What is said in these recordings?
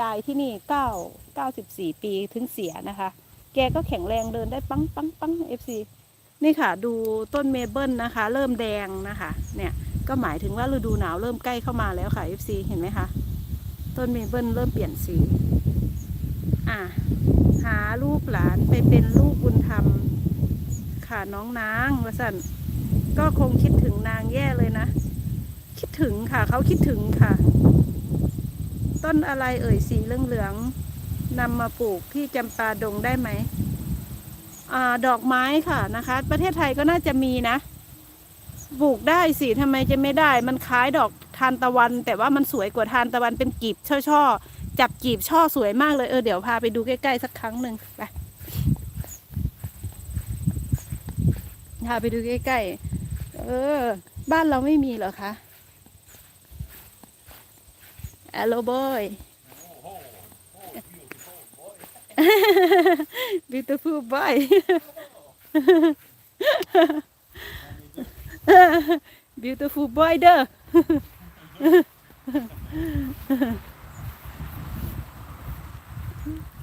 ยายที่นี่เก้าเก้าสิบสี่ปีถึงเสียนะคะ แกก็แข็งแรงเดินได้ปังปังปังเอฟซีนี่ค่ะ ดูต้นเมเปิลนะคะ เริ่มแดงนะคะ เนี่ยก็หมายถึงว่าฤดูหนาวเริ่มใกล้เข้ามาแล้วค่ะ FC เห็นไหมคะ ต้นเมเปิลเริ่มเปลี่ยนสี อะ หาลูกหลานไปเป็นลูกบุญธรรม ค่ะน้องนางวสันก็คงคิดถึงนางแย่เลยนะ คิดถึงค่ะ เขาคิดถึงค่ะ ต้นอะไรเอ่ยสีเหลืองๆนำมาปลูกที่จำปาดงได้ไหมอดอกไม้ค่ะนะคะ ประเทศไทยก็น่าจะมีนะปลูกได้สิทำไมจะไม่ได้ มันคล้ายดอกทานตะวัน แต่ว่ามันสวยกว่าทานตะวันเป็นกีบช่อช่อๆจับกีบช่อสวยมากเลยเออเดี๋ยวพาไปดูใกล้ๆสักครั้งหนึ่งไปพาไปดูใกล้ๆเออ บ้านเราไม่มีเหรอคะ แอลโลบอย beautiful boy beautiful boy เด้อ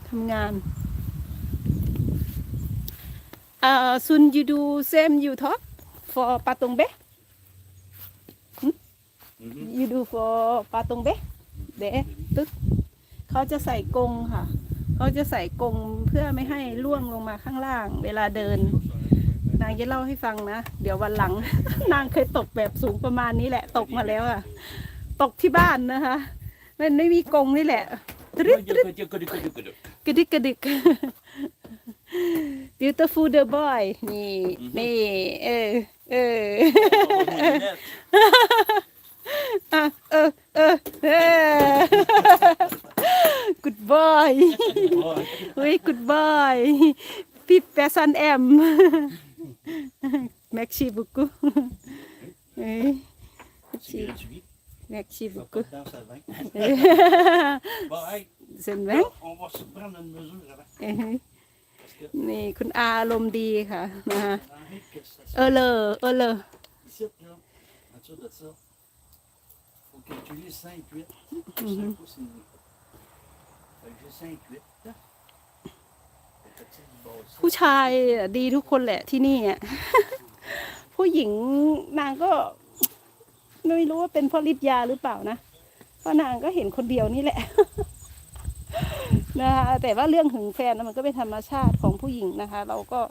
ทำงานอ่า soon you do same you talk for ปาตงเบ you do for ปาตง เดะตึกเขาจะใส่กรงค่ะ เขาจะใส่กรงเพื่อไม่ให้ล่วงลงมาข้างล่าง เวลาเดิน นางจะเล่าให้ฟังนะ เดี๋ยววันหลัง นางเคยตกแบบสูงประมาณนี้แหละ ตกมาแล้วอะ ตกที่บ้านนะคะมันไม่มีกรงนี่แหละตริดตริดกระดิกกระดิก beautiful the boy นี่ นี่ เออ เออะเออ เออ เออ good boy เฮ้ย good boy พี่แปซันแอม merci beaucoup เฮ้ย C'est gratuit. merci Va beaucoup pas dedans, ça va. เอ้ย Bon, hey, เซ็นไหม là, on va se prendre une mesure avant. เอ้ย Parce que, นี่คุณอาอารมณ์ดีค่ะนะคะ Henri, que ça เออเลอเออเลอ Ici, là, ผู้ชายดีทุกคนแหละที่นี่อะ ผู้หญิงนางก็ ไม่รู้ว่าเป็นเพราะฤทธิ์ยาหรือเปล่านะเพราะนางก็เห็นคนเดียวนี่แหละนะคะแต่ว่าเรื่องหึงแฟนมันก็เป็นธรรมชาติของผู้หญิงนะคะ เราก็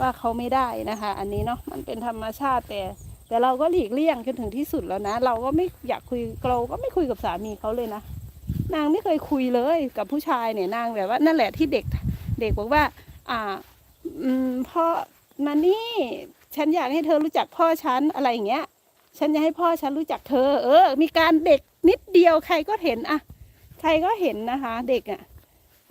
ว่าเขาไม่ได้นะคะ อันนี้เนาะมันเป็นธรรมชาติแต่ แต่เราก็หลีกเลี่ยงจนถึงที่สุดแล้วนะ เราก็ไม่อยากคุยเราก็ไม่คุยกับสามีเขาเลยนะ นางไม่เคยคุยเลยกับผู้ชายเนี่ยนางแบบว่า นั่นแหละที่เด็กเด็กบอกว่า อ่า อืมพ่อมานี่ ฉันอยากให้เธอรู้จักพ่อฉันอะไรอย่างเงี้ย ฉันจะให้พ่อฉันรู้จักเธอ เออ มีการเด็กนิดเดียวใครก็เห็นอะใครก็เห็นนะคะ เด็กอะ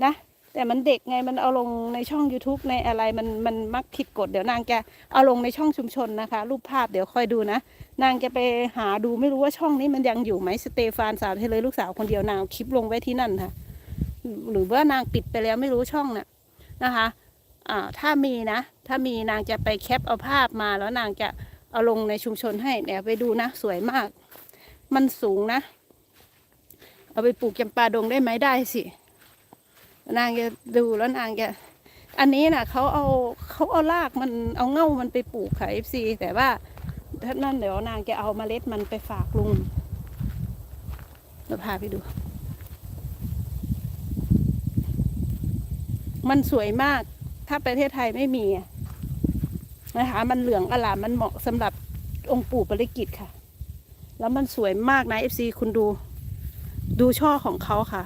นะ แต่มันเด็กไงมันเอาลงในช่อง YouTube ในอะไรมันมันมักผิดกฎเดี๋ยวนางจะเอาลงในช่องชุมชนนะคะ รูปภาพเดี๋ยวคอยดูนะ นางจะไปหาดูไม่รู้ว่าช่องนี้มันยังอยู่ไหมสเตฟานสาวเทเลยลูกสาวคนเดียวนางคลิปลงไว้ที่นั่นค่ะ หรือว่านางปิดไปแล้วไม่รู้ช่องน่ะนะคะอ่าถ้ามีนะ ถ้ามีนางจะไปแคปเอาภาพมาแล้วนางจะเอาลงในชุมชนให้เดี๋ยวไปดูนะ สวยมาก มันสูงนะ เอาไปปลูกจำปาดงได้ไหมได้สิ นางจะดูแล้วนางจะอันนี้นะเขาเอาเขาเอารากมันเอาเง่ามันไปปลูกค่ะ FC แต่ว่าถ้านั่นเดี๋ยวนางจะเอาเมล็ดมันไปฝากลุงเราพาไปดู มันสวยมาก ถ้าประเทศไทยไม่มีนะคะ มันเหลืองอลามมันเหมาะสำหรับองค์ปู่ปริกิตค่ะ แล้วมันสวยมากนะเอฟซีคุณดู ดูช่อของเขาค่ะ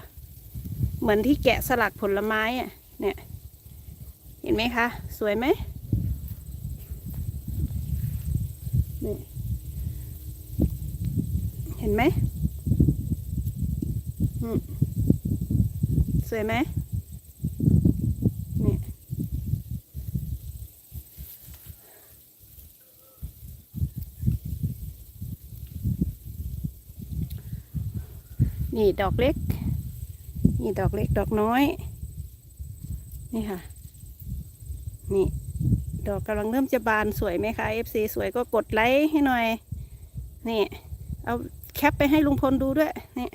เหมือนที่แกะสลักผลไม้อะเนี่ย เห็นไหมคะ สวยไหมนี่เห็นไหมอืมสวยไหมนี่นี่ ดอกเล็ก นี่ดอกเล็กดอกน้อย นี่ค่ะ นี่ ดอกกำลังเริ่มจะบานสวยไหมคะ FC สวยก็กดไลค์ให้หน่อย นี่ เอาแคปไปให้ลุงพลดูด้วย นี่